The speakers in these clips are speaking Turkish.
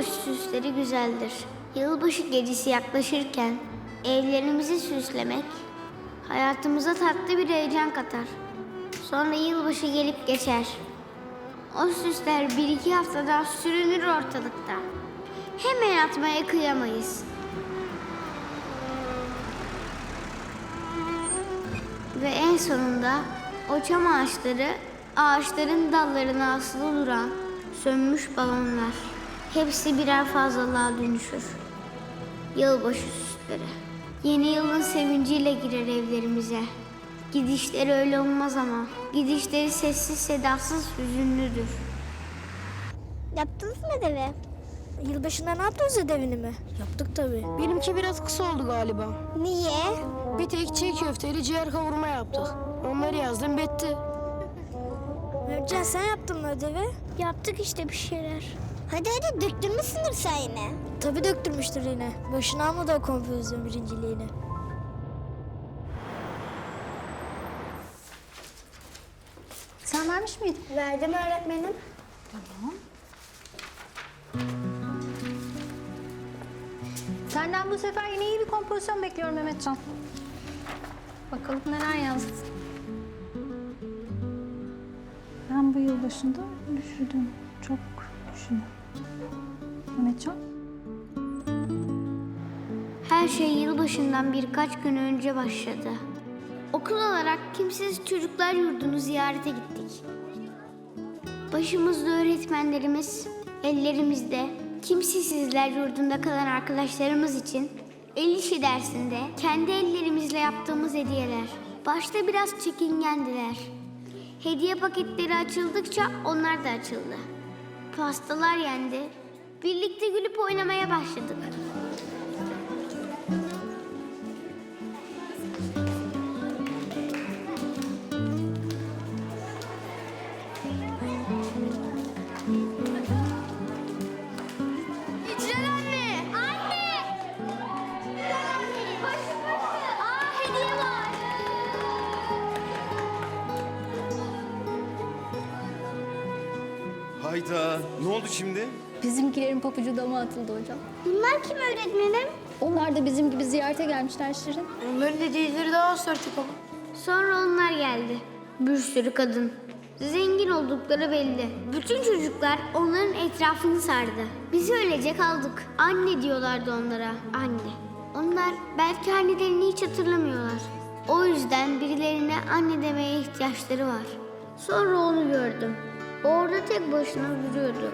yılbaşı süsleri güzeldir. Yılbaşı gecesi yaklaşırken evlerimizi süslemek hayatımıza tatlı bir heyecan katar. Sonra yılbaşı gelip geçer. O süsler bir iki haftada sürünür ortalıkta. Hemen atmaya kıyamayız. Ve en sonunda o çam ağaçları, ağaçların dallarına asılı duran sönmüş balonlar. Hepsi birer fazlalığa dönüşür. Yılbaşı süsleri. Yeni yılın sevinciyle girer evlerimize. Gidişleri öyle olmaz ama gidişleri sessiz sedasız hüzünlüdür. Yaptınız mı ödevi? Yılbaşında ne yaptınız ödevini mi? Yaptık tabii. Benimki biraz kısa oldu galiba. Niye? Bir tek çiğ köfteli ciğer kavurma yaptık. Onları yazdım bitti. Mehmetcan sen yaptın mı ödevi? Yaptık işte bir şeyler. Hadi hadi döktürmüşsündür sen yine. Tabii döktürmüştür yine. Başına almadı o kompozisyon birinciliğini. Sen vermiş miydin? Verdim öğretmenim. Senden bu sefer yine iyi bir kompozisyon bekliyorum Mehmetcan. Bakalım neler yazdın. Ben bu yıl başında düşürdüm. Çok düşündüm. Mehmetcan? Her şey yılbaşından birkaç gün önce başladı. Okul olarak kimsesiz çocuklar yurdunu ziyarete gittik. Başımızda öğretmenlerimiz, ellerimizde kimsesizler yurdunda kalan arkadaşlarımız için el işi dersinde kendi ellerimizle yaptığımız hediyeler. Başta biraz çekingendiler. Hediye paketleri açıldıkça onlar da açıldı. Pastalar yendi. Birlikte gülüp oynamaya başladık. Hicran anne! Anne! Başı başı! Aa hediye var! Hayda ne oldu şimdi? Bizimkilerin papucu dama atıldı hocam. Bunlar kim öğretmenim? Onlar da bizim gibi ziyarete gelmişler Şirin. Onların hediyeleri daha sertip ama. Sonra onlar geldi. Bir sürü kadın. Zengin oldukları belli. Bütün çocuklar onların etrafını sardı. Biz öylece kaldık. Anne diyorlardı onlara. Anne. Onlar belki annelerini hiç hatırlamıyorlar. O yüzden birilerine anne demeye ihtiyaçları var. Sonra onu gördüm. Orada tek başına duruyordu.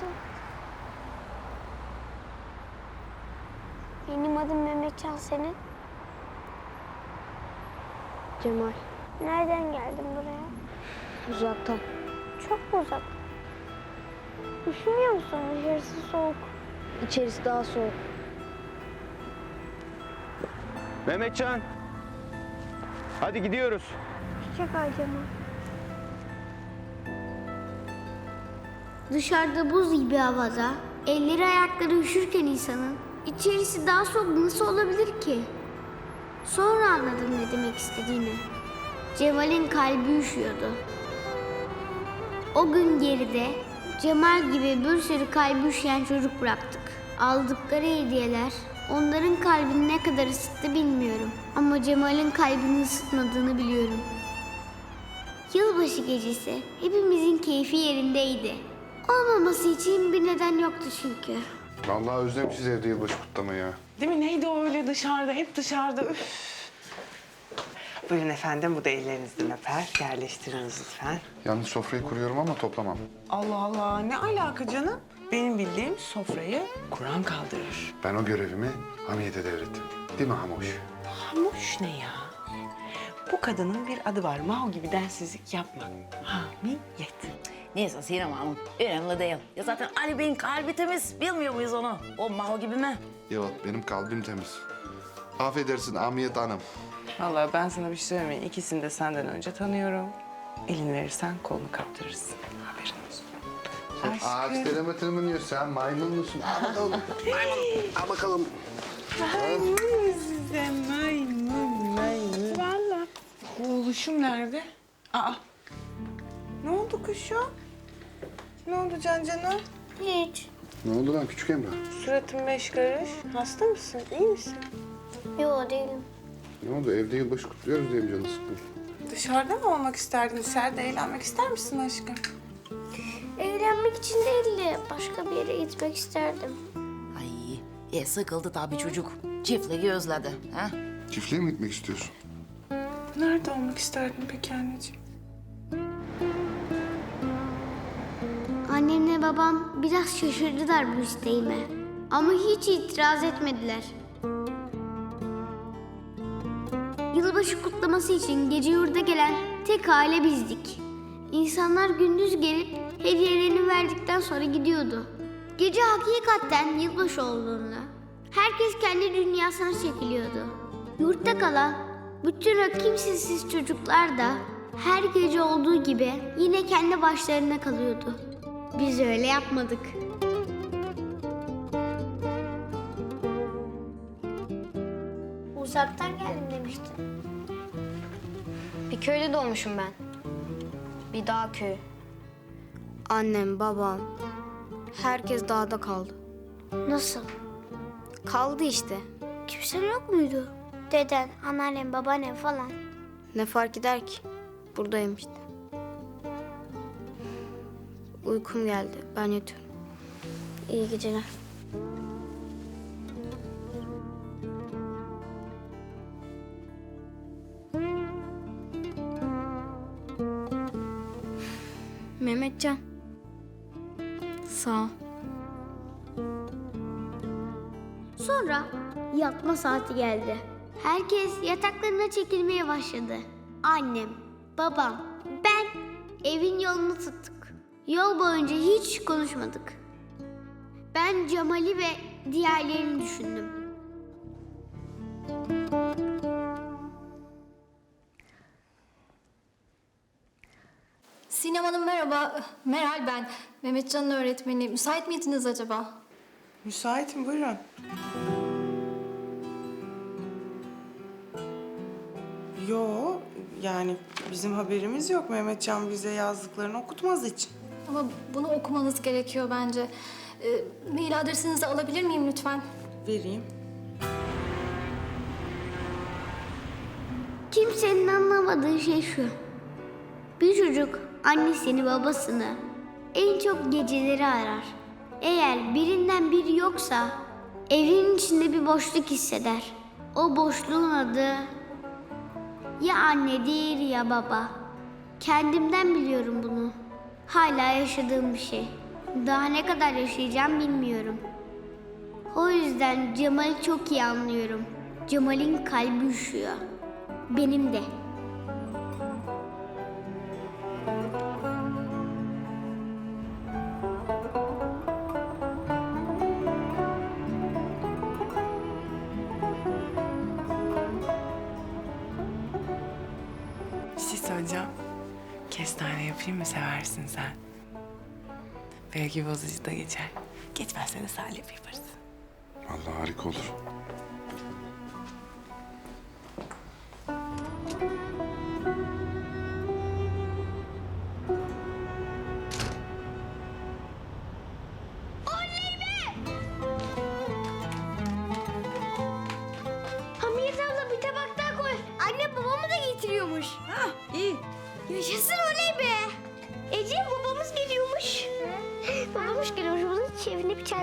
Buradasın? Benim adım Mehmetcan senin. Cemal. Nereden geldin buraya? Uzaktan. Çok mu uzak? Üşümüyor musun? Dışarısı soğuk. İçerisi daha soğuk. Mehmetcan. Hadi gidiyoruz. Çiçek ağacıma. Dışarıda buz gibi havada, elleri ayakları üşürken insanın içerisi daha soğuk nasıl olabilir ki? Sonra anladım ne demek istediğini. Cemal'in kalbi üşüyordu. O gün geride Cemal gibi bir sürü kalbi üşüyen çocuk bıraktık. Aldıkları hediyeler onların kalbini ne kadar ısıttı bilmiyorum. Ama Cemal'in kalbini ısıtmadığını biliyorum. Yılbaşı gecesi hepimizin keyfi yerindeydi. Olmaması için bir neden yoktu çünkü. Vallahi özlemişiz evde yılbaşı kutlamayı ya. Değil mi? Neydi o öyle dışarıda? Hep dışarıda. Üf. Buyurun efendim, bu da ellerinizden öper. Yerleştiriniz lütfen. Yalnız sofrayı kuruyorum ama toplamam. Allah Allah, ne alaka canım? Benim bildiğim sofrayı Kur'an kaldırır. Ben o görevimi Hamiyet'e devrettim. Değil mi Hamoş? Hamuş ne ya? Bu kadının bir adı var. Mao gibi densizlik yapma. Hamiyet. Neyse Sinem Hanım önemli değil. Ya zaten Ali Bey'in kalbi temiz. Bilmiyor muyuz onu? O Maho gibi mi? Yok benim kalbim temiz. Affedersin Amiyet Hanım. Vallahi ben sana bir şey söyleyeyim. mi? İkisini de senden önce tanıyorum. Elin verirsen kolunu kaptırırsın. Haberin olsun. Ağaç telemetre mi diyor sen maymun musun? Al bakalım. Al bakalım. Maymun size maymun maymun. Valla. Oğluşum nerede? Aa. Ne oldu kuşum? Ne oldu Can Can'a? Hiç. Ne oldu lan küçük Emrah? Suratın beş karış. Hasta mısın? İyi misin? Yo değilim. Ne oldu evde yılbaşı kutluyoruz diye mi canı sıkkın? Dışarıda mı olmak isterdin? Dışarıda eğlenmek ister misin aşkım? Eğlenmek için değil de başka bir yere gitmek isterdim. Ay e, sıkıldı tabii çocuk. Çiftliği özledi. Ha? Çiftliğe mi gitmek istiyorsun? Nerede olmak isterdin peki anneciğim? Annemle babam biraz şaşırdılar bu isteğime. Ama hiç itiraz etmediler. Yılbaşı kutlaması için gece yurda gelen tek aile bizdik. İnsanlar gündüz gelip hediyelerini verdikten sonra gidiyordu. Gece hakikaten yılbaşı olduğunda herkes kendi dünyasına çekiliyordu. Yurtta kalan bütün o çocuklar da her gece olduğu gibi yine kendi başlarına kalıyordu. Biz öyle yapmadık. Uzaktan geldim demiştin. Bir köyde doğmuşum ben. Bir dağ köyü. Annem, babam, herkes dağda kaldı. Nasıl? Kaldı işte. Kimsen yok muydu? Deden, anneannem, babaannem falan. Ne fark eder ki? Buradayım işte. Uykum geldi. Ben yatıyorum. İyi geceler. Mehmetcan. Sağ ol. Sonra yatma saati geldi. Herkes yataklarına çekilmeye başladı. Annem, babam, ben evin yolunu tuttuk. Yol boyunca hiç konuşmadık. Ben Cemal'i ve diğerlerini düşündüm. Sinem Hanım merhaba. Meral ben. Mehmetcan'ın öğretmeni. Müsait miydiniz acaba? Müsaitim buyurun. Yo yani bizim haberimiz yok. Mehmetcan bize yazdıklarını okutmaz için. Ama bunu okumanız gerekiyor bence. Ee, mail adresinizi alabilir miyim lütfen? Vereyim. Kimsenin anlamadığı şey şu. Bir çocuk annesini babasını en çok geceleri arar. Eğer birinden biri yoksa evin içinde bir boşluk hisseder. O boşluğun adı ya annedir ya baba. Kendimden biliyorum bunu. Hala yaşadığım bir şey. Daha ne kadar yaşayacağım bilmiyorum. O yüzden Cemal'i çok iyi anlıyorum. Cemal'in kalbi üşüyor. Benim de. Kestane yapayım mı seversin sen? Belki bozucu da geçer. Geçmezse de salep yaparız. Vallahi harika olur.